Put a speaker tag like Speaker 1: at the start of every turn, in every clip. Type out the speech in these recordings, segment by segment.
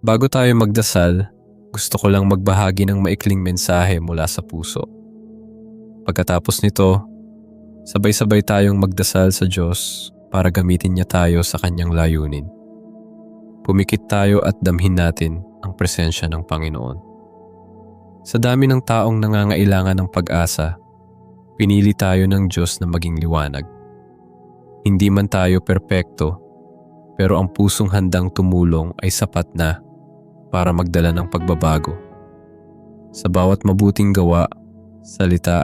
Speaker 1: Bago tayo magdasal, gusto ko lang magbahagi ng maikling mensahe mula sa puso. Pagkatapos nito, sabay-sabay tayong magdasal sa Diyos para gamitin niya tayo sa kanyang layunin. Pumikit tayo at damhin natin ang presensya ng Panginoon. Sa dami ng taong nangangailangan ng pag-asa, pinili tayo ng Diyos na maging liwanag. Hindi man tayo perpekto, pero ang pusong handang tumulong ay sapat na para magdala ng pagbabago. Sa bawat mabuting gawa, salita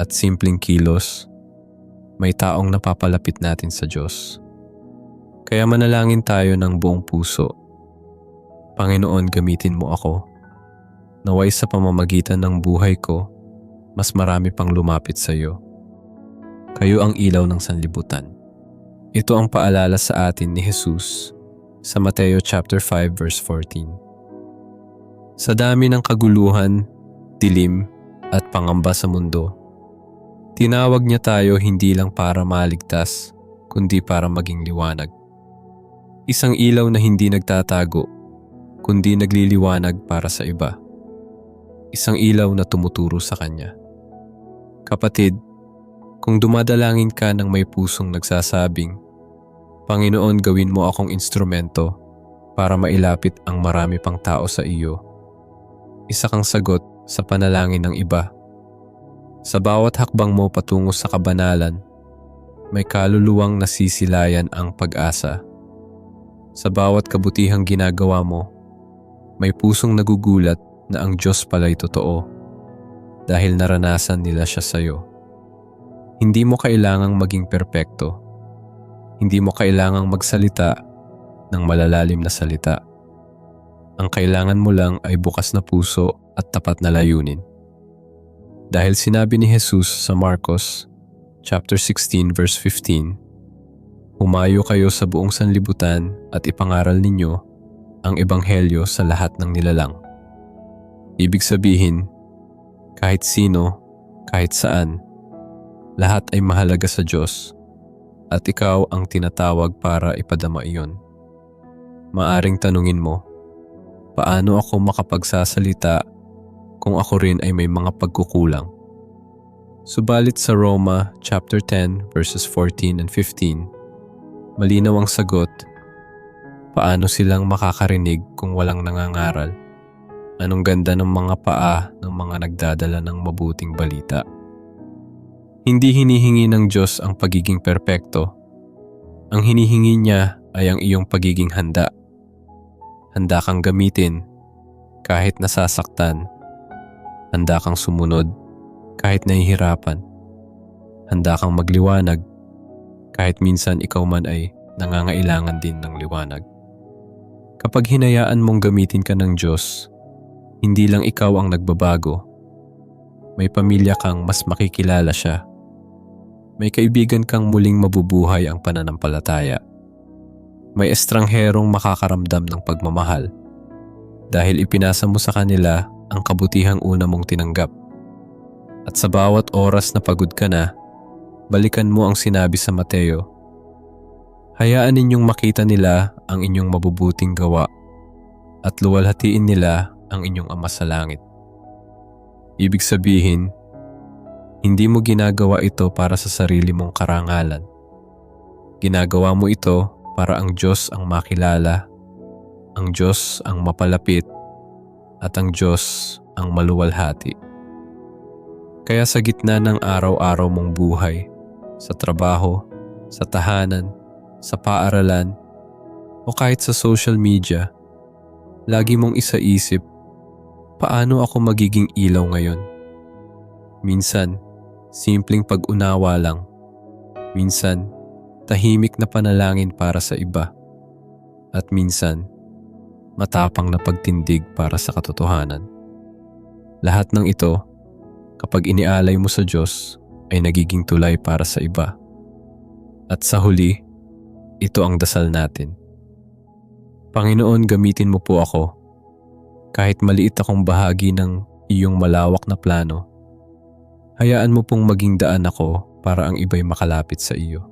Speaker 1: at simpleng kilos, may taong napapalapit natin sa Diyos. Kaya manalangin tayo ng buong puso. Panginoon, gamitin mo ako. Naway sa pamamagitan ng buhay ko, mas marami pang lumapit sa iyo. Kayo ang ilaw ng sanlibutan. Ito ang paalala sa atin ni Jesus sa Mateo chapter 5 verse 14. Sa dami ng kaguluhan, dilim at pangamba sa mundo, tinawag niya tayo hindi lang para maligtas, kundi para maging liwanag. Isang ilaw na hindi nagtatago, kundi nagliliwanag para sa iba. Isang ilaw na tumuturo sa Kanya. Kapatid, kung dumadalangin ka ng may pusong nagsasabing, Panginoon gawin mo akong instrumento para mailapit ang marami pang tao sa iyo. Isa kang sagot sa panalangin ng iba. Sa bawat hakbang mo patungo sa kabanalan, may kaluluwang nasisilayan ang pag-asa. Sa bawat kabutihang ginagawa mo, may pusong nagugulat na ang Diyos pala'y totoo dahil naranasan nila siya sa iyo. Hindi mo kailangang maging perpekto. Hindi mo kailangang magsalita ng malalalim na salita. Ang kailangan mo lang ay bukas na puso at tapat na layunin. Dahil sinabi ni Jesus sa Marcos chapter 16 verse 15, Humayo kayo sa buong sanlibutan at ipangaral ninyo ang ebanghelyo sa lahat ng nilalang. Ibig sabihin, kahit sino, kahit saan, lahat ay mahalaga sa Diyos at ikaw ang tinatawag para ipadama iyon. Maaring tanungin mo, paano ako makapagsasalita kung ako rin ay may mga pagkukulang? Subalit sa Roma chapter 10 verses 14 and 15, malinaw ang sagot, paano silang makakarinig kung walang nangangaral? Anong ganda ng mga paa ng mga nagdadala ng mabuting balita? Hindi hinihingi ng Diyos ang pagiging perpekto. Ang hinihingi niya ay ang iyong pagiging handa. Handa kang gamitin kahit nasasaktan. Handa kang sumunod kahit nahihirapan. Handa kang magliwanag kahit minsan ikaw man ay nangangailangan din ng liwanag. Kapag hinayaan mong gamitin ka ng Diyos, hindi lang ikaw ang nagbabago. May pamilya kang mas makikilala siya may kaibigan kang muling mabubuhay ang pananampalataya. May estrangherong makakaramdam ng pagmamahal dahil ipinasa mo sa kanila ang kabutihang una mong tinanggap. At sa bawat oras na pagod ka na, balikan mo ang sinabi sa Mateo. Hayaan ninyong makita nila ang inyong mabubuting gawa at luwalhatiin nila ang inyong Ama sa langit. Ibig sabihin, hindi mo ginagawa ito para sa sarili mong karangalan. Ginagawa mo ito para ang Diyos ang makilala, ang Diyos ang mapalapit, at ang Diyos ang maluwalhati. Kaya sa gitna ng araw-araw mong buhay, sa trabaho, sa tahanan, sa paaralan, o kahit sa social media, lagi mong isaisip, paano ako magiging ilaw ngayon? Minsan, Simpleng pag-unawa lang. Minsan, tahimik na panalangin para sa iba. At minsan, matapang na pagtindig para sa katotohanan. Lahat ng ito, kapag inialay mo sa Diyos, ay nagiging tulay para sa iba. At sa huli, ito ang dasal natin. Panginoon, gamitin mo po ako. Kahit maliit akong bahagi ng iyong malawak na plano, hayaan mo pong maging daan ako para ang iba'y makalapit sa iyo.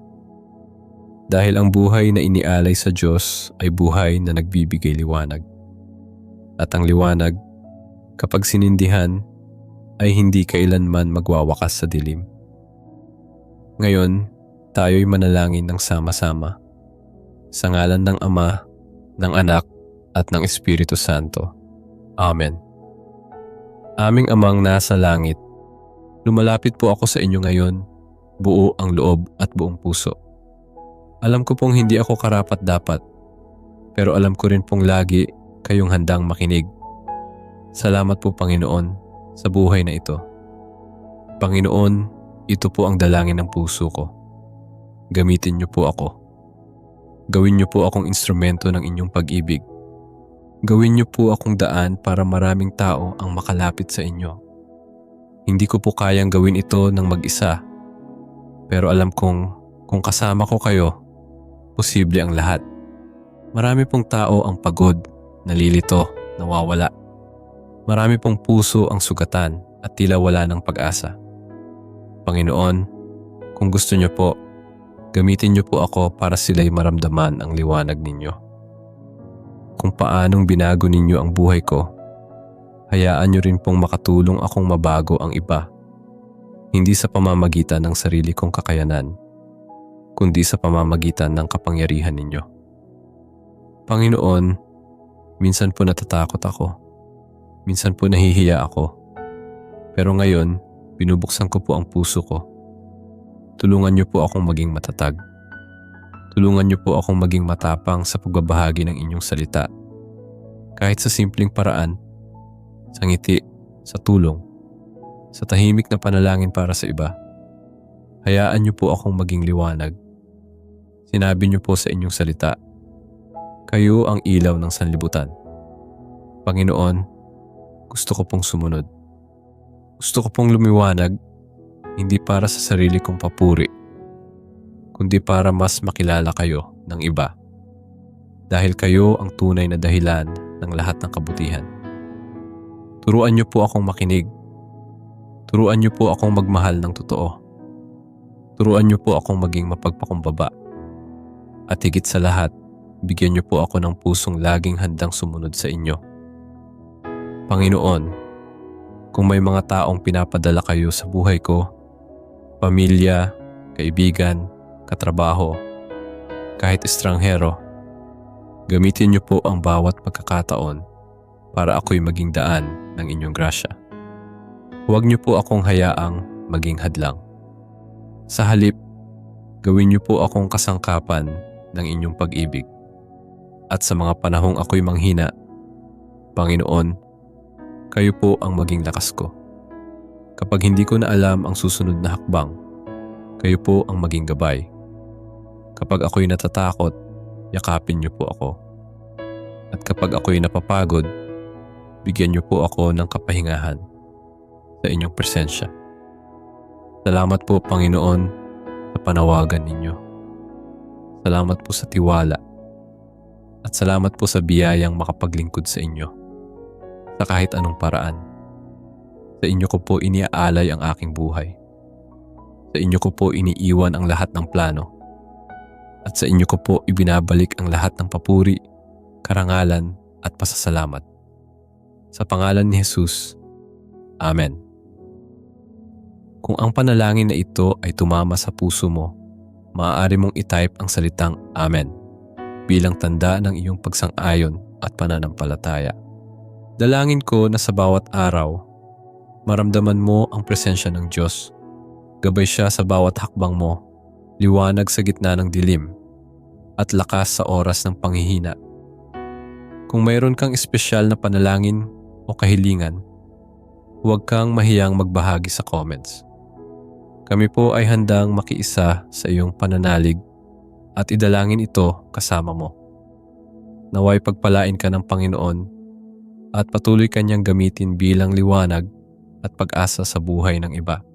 Speaker 1: Dahil ang buhay na inialay sa Diyos ay buhay na nagbibigay liwanag. At ang liwanag, kapag sinindihan, ay hindi kailanman magwawakas sa dilim. Ngayon, tayo'y manalangin ng sama-sama. Sa ngalan ng Ama, ng Anak, at ng Espiritu Santo. Amen. Aming Amang nasa langit, lumalapit po ako sa inyo ngayon, buo ang loob at buong puso. Alam ko pong hindi ako karapat dapat, pero alam ko rin pong lagi kayong handang makinig. Salamat po Panginoon sa buhay na ito. Panginoon, ito po ang dalangin ng puso ko. Gamitin niyo po ako. Gawin niyo po akong instrumento ng inyong pag-ibig. Gawin niyo po akong daan para maraming tao ang makalapit sa inyo. Hindi ko po kayang gawin ito ng mag-isa. Pero alam kong kung kasama ko kayo, posible ang lahat. Marami pong tao ang pagod, nalilito, nawawala. Marami pong puso ang sugatan at tila wala ng pag-asa. Panginoon, kung gusto niyo po, gamitin niyo po ako para sila'y maramdaman ang liwanag ninyo kung paanong binago ninyo ang buhay ko, hayaan nyo rin pong makatulong akong mabago ang iba. Hindi sa pamamagitan ng sarili kong kakayanan, kundi sa pamamagitan ng kapangyarihan ninyo. Panginoon, minsan po natatakot ako. Minsan po nahihiya ako. Pero ngayon, binubuksan ko po ang puso ko. Tulungan niyo po akong maging matatag. Tulungan niyo po akong maging matapang sa pagbabahagi ng inyong salita. Kahit sa simpleng paraan, sa ngiti, sa tulong, sa tahimik na panalangin para sa iba. Hayaan niyo po akong maging liwanag. Sinabi niyo po sa inyong salita, kayo ang ilaw ng sanlibutan. Panginoon, gusto ko pong sumunod. Gusto ko pong lumiwanag, hindi para sa sarili kong papuri, kundi para mas makilala kayo ng iba. Dahil kayo ang tunay na dahilan ng lahat ng kabutihan. Turuan niyo po akong makinig. Turuan niyo po akong magmahal ng totoo. Turuan niyo po akong maging mapagpakumbaba. At higit sa lahat, bigyan niyo po ako ng pusong laging handang sumunod sa inyo. Panginoon, kung may mga taong pinapadala kayo sa buhay ko, pamilya, kaibigan, katrabaho, kahit estranghero. Gamitin niyo po ang bawat pagkakataon para ako'y maging daan ng inyong grasya. Huwag niyo po akong hayaang maging hadlang. Sa halip, gawin niyo po akong kasangkapan ng inyong pag-ibig. At sa mga panahong ako'y manghina, Panginoon, kayo po ang maging lakas ko. Kapag hindi ko na alam ang susunod na hakbang, kayo po ang maging gabay. Kapag ako'y natatakot, yakapin niyo po ako. At kapag ako'y napapagod, bigyan niyo po ako ng kapahingahan sa inyong presensya. Salamat po Panginoon sa panawagan ninyo. Salamat po sa tiwala. At salamat po sa biyayang makapaglingkod sa inyo sa kahit anong paraan. Sa inyo ko po iniaalay ang aking buhay. Sa inyo ko po iniiwan ang lahat ng plano at sa inyo ko po ibinabalik ang lahat ng papuri, karangalan at pasasalamat. Sa pangalan ni Jesus, Amen. Kung ang panalangin na ito ay tumama sa puso mo, maaari mong itype ang salitang Amen bilang tanda ng iyong pagsang-ayon at pananampalataya. Dalangin ko na sa bawat araw, maramdaman mo ang presensya ng Diyos. Gabay siya sa bawat hakbang mo liwanag sa gitna ng dilim, at lakas sa oras ng panghihina. Kung mayroon kang espesyal na panalangin o kahilingan, huwag kang mahiyang magbahagi sa comments. Kami po ay handang makiisa sa iyong pananalig at idalangin ito kasama mo. Naway pagpalain ka ng Panginoon at patuloy kanyang gamitin bilang liwanag at pag-asa sa buhay ng iba.